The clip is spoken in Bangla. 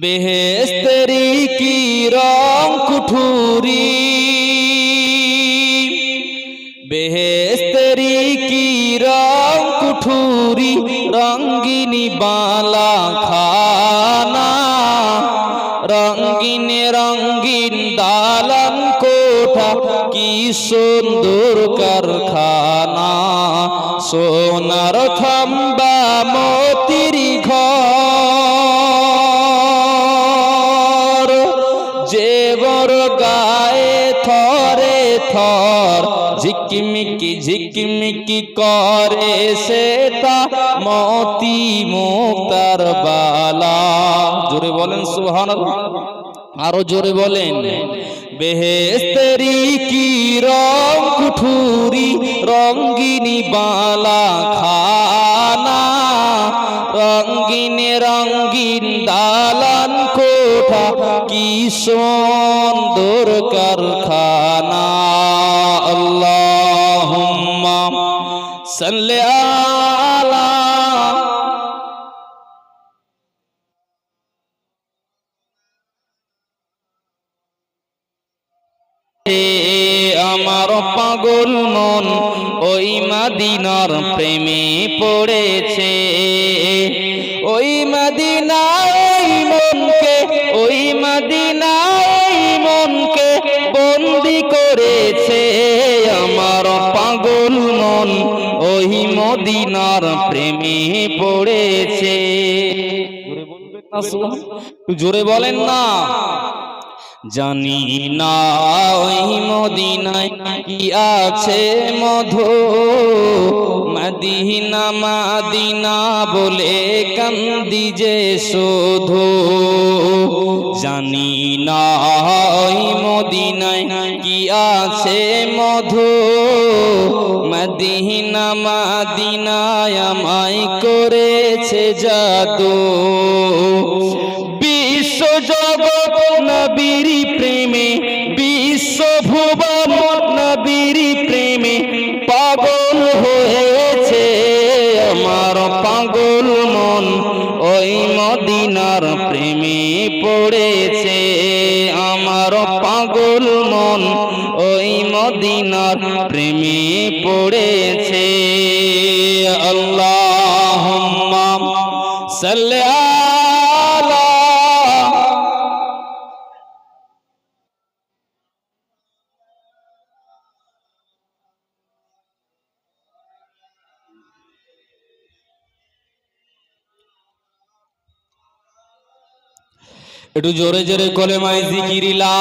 বেহেস্তেরি কি রং কুঠুরি? বেহেস্তেরি কি রং কুঠুরি? রঙ্গিনী বালা খানা। রঙ্গিন রঙ্গিন দালান কোঠা, কি সুন্দর কারখানা। সোনার থাম্বা মতির ঘর থর ঝিকিমিকি ঝিকিমিকি করে সেটা মতি মুক্তার বালা। জোরে বলেন সুহান আরও জোরে বলেন বেহেস্তেরি কি রং, কুঠুরি রঙ্গিনী বালা খানা, রঙ্গিন রঙ্গিন দালান কোঠা, কি সুন্দর কারখানা। আমার পাগল মন ওই মাদিনার প্রেমে পড়েছে। ওই মাদিনায় মনকে ওই মাদিনায় পাগল মন ওই মদিনার প্রেমে পড়েছে। জোরে বলেন না। জানি না ওই মদিনায় কি আছে মধু। মদিনা, মাদিনা বলে কান্দি যে শোধু। জানি না ওই মদিনায় কি আছে মধু। মদিনা মাদিনায় আমায় করেছে জাদু। বিশ্ব জগৎ নবীর প্রেমে, বিশ্ব ভুবন নবীর প্রেমে পাগল হয়েছে আমার পাগল মন। ওই মদিনার প্রেমে পড়েছে আমার পাগল মন। ওই মদিনার প্রেমে পড়েছে। আল্লাহ একটু জোরে জোরে কলে মাই জিকিরিলা